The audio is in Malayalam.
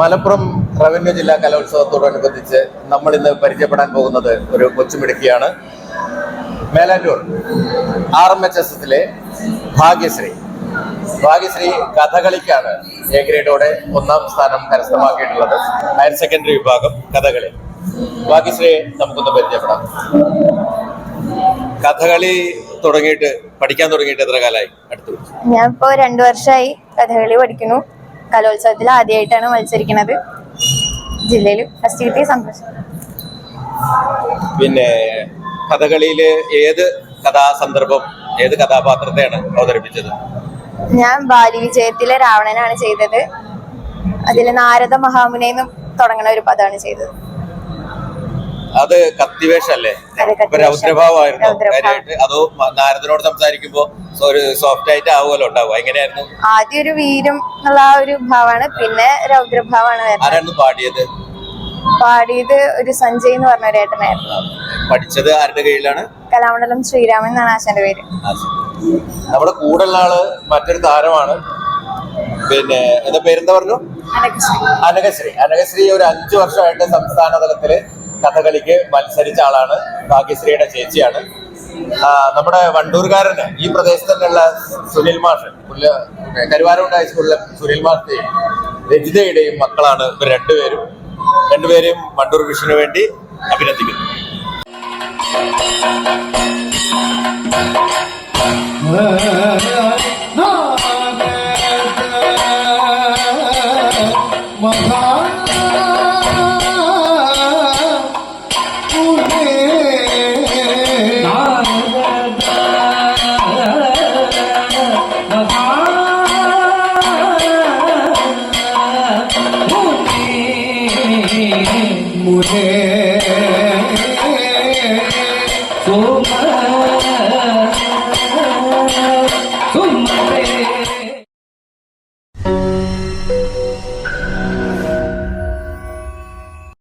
മലപ്പുറം റവന്യൂ ജില്ലാ കലോത്സവത്തോടനുബന്ധിച്ച് നമ്മൾ ഇന്ന് പരിചയപ്പെടാൻ പോകുന്നത് ഒരു കൊച്ചുമിടുക്കിയാണ്. Melattur R M H S എസിലെ ഭാഗ്യശ്രീ. ഭാഗ്യശ്രീ കഥകളിക്കാണ് എ ഗ്രേഡോടെ ഒന്നാം സ്ഥാനം കരസ്ഥമാക്കിയിട്ടുള്ളത്. ഹയർ സെക്കൻഡറി വിഭാഗം കഥകളി. ഭാഗ്യശ്രീ നമുക്കൊന്ന് പരിചയപ്പെടാം. കഥകളി തുടങ്ങിയിട്ട് പഠിക്കാൻ തുടങ്ങിയിട്ട് എത്ര കാലമായി? അടുത്തു ഞാൻ ഇപ്പോ രണ്ടു വർഷമായി കഥകളി പഠിക്കുന്നു. കലോത്സവത്തിൽ ആദ്യമായിട്ടാണ് മത്സരിക്കുന്നത്. ജില്ലയിൽ ഫസ്റ്റ് കിട്ടിയ സന്തോഷം. പിന്നെ കഥകളിയിൽ ഏത് കഥാസന്ദർഭം ഏത് കഥാപാത്രത്തെയാണ് അവതരിപ്പിച്ചത്? ഞാൻ ബാലി വിജയത്തിലെ രാവണനാണ് ചെയ്തത്. അതിൽ നാരദ മഹാമുനെന്നും തുടങ്ങുന്ന ഒരു പദമാണ് ചെയ്തത്. അത് കത്തിവേഷല്ലേ? രൗദ്രഭാവായിരുന്നു. രൗദ്രഭാവമായിരുന്നു. കാര്യമായിട്ട് അതോ നാരദനോട് സംസാരിക്കുമ്പോ ഒരു സോഫ്റ്റ് ആയിട്ട് ആവുമല്ലോ ഉണ്ടാവും എങ്ങനെയായിരുന്നു? ആദ്യം ഒരു വീരം എന്നുള്ള ആ ഒരു ഭാവമാണ്. പിന്നെ രൗദ്രഭാവമാണ് വരുന്നത്. ആരായിരുന്നു പാടിയത്? പാടിയത് ഒരു സഞ്ജയ് എന്ന് പറഞ്ഞ ഒരു ഏട്ടനായിരുന്നു പഠിച്ചത് ആരുടെ കീഴിലാണ് കലാമണ്ഡലം ശ്രീരാമൻ എന്നാണ് ആശാന്റെ പേര്. നമ്മുടെ കൂടെ കൂടെയുള്ള ആൾ മറ്റൊരു താരമാണ്. പിന്നെ എന്താ പേരെന്താ പറഞ്ഞു? അനകശ്രീ അനകശ്രീ ഒരു അഞ്ചു വർഷമായിട്ട് സംസ്ഥാന തലത്തിൽ കഥകളിക്ക് മത്സരിച്ച ആളാണ് ഭാഗ്യശ്രീയുടെ ചേച്ചിയാണ്. നമ്മുടെ വണ്ടൂർകാരന് ഈ പ്രദേശത്ത് തന്നെയുള്ള സുനിൽ മാഷ് കരുവാരമുണ്ട് ഹൈസ്കൂളിലെ സുനിൽ മാഷിന്റെയും രജിതയുടെയും മക്കളാണ് ഇവർ രണ്ടുപേരും. രണ്ടുപേരെയും വണ്ടൂർ വിഷന് വേണ്ടി അഭിനന്ദിക്കുന്നു. 무해